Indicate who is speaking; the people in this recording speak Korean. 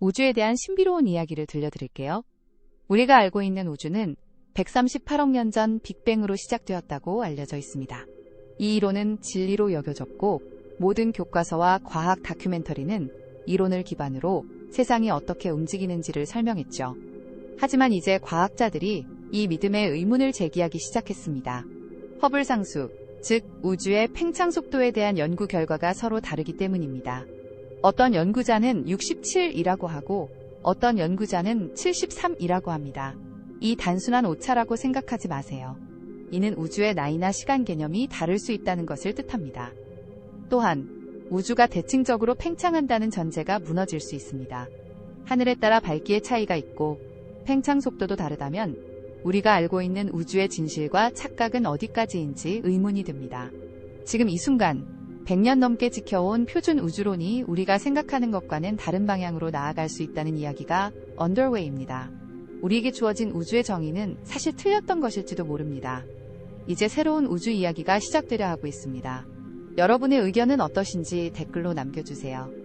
Speaker 1: 우주에 대한 신비로운 이야기를 들려드릴게요. 우리가 알고 있는 우주는 138억 년 전 빅뱅으로 시작되었다고 알려져 있습니다. 이 이론은 진리로 여겨졌고 모든 교과서와 과학 다큐멘터리는 이론을 기반으로 세상이 어떻게 움직이는지를 설명했죠. 하지만 이제 과학자들이 이 믿음의 의문을 제기하기 시작했습니다. 허블 상수, 즉 우주의 팽창 속도에 대한 연구 결과가 서로 다르기 때문입니다. 어떤 연구자는 67이라고 하고 어떤 연구자는 73이라고 합니다. 이 단순한 오차라고 생각하지 마세요. 이는 우주의 나이나 시간 개념이 다를 수 있다는 것을 뜻합니다. 또한 우주가 대칭적으로 팽창한다는 전제가 무너질 수 있습니다. 하늘에 따라 밝기의 차이가 있고 팽창 속도도 다르다면 우리가 알고 있는 우주의 진실과 착각은 어디까지인지 의문이 듭니다. 지금 이 순간 100년 넘게 지켜온 표준 우주론이 우리가 생각하는 것과는 다른 방향으로 나아갈 수 있다는 이야기가 언더웨이입니다. 우리에게 주어진 우주의 정의는 사실 틀렸던 것일지도 모릅니다. 이제 새로운 우주 이야기가 시작되려 하고 있습니다. 여러분의 의견은 어떠신지 댓글로 남겨주세요.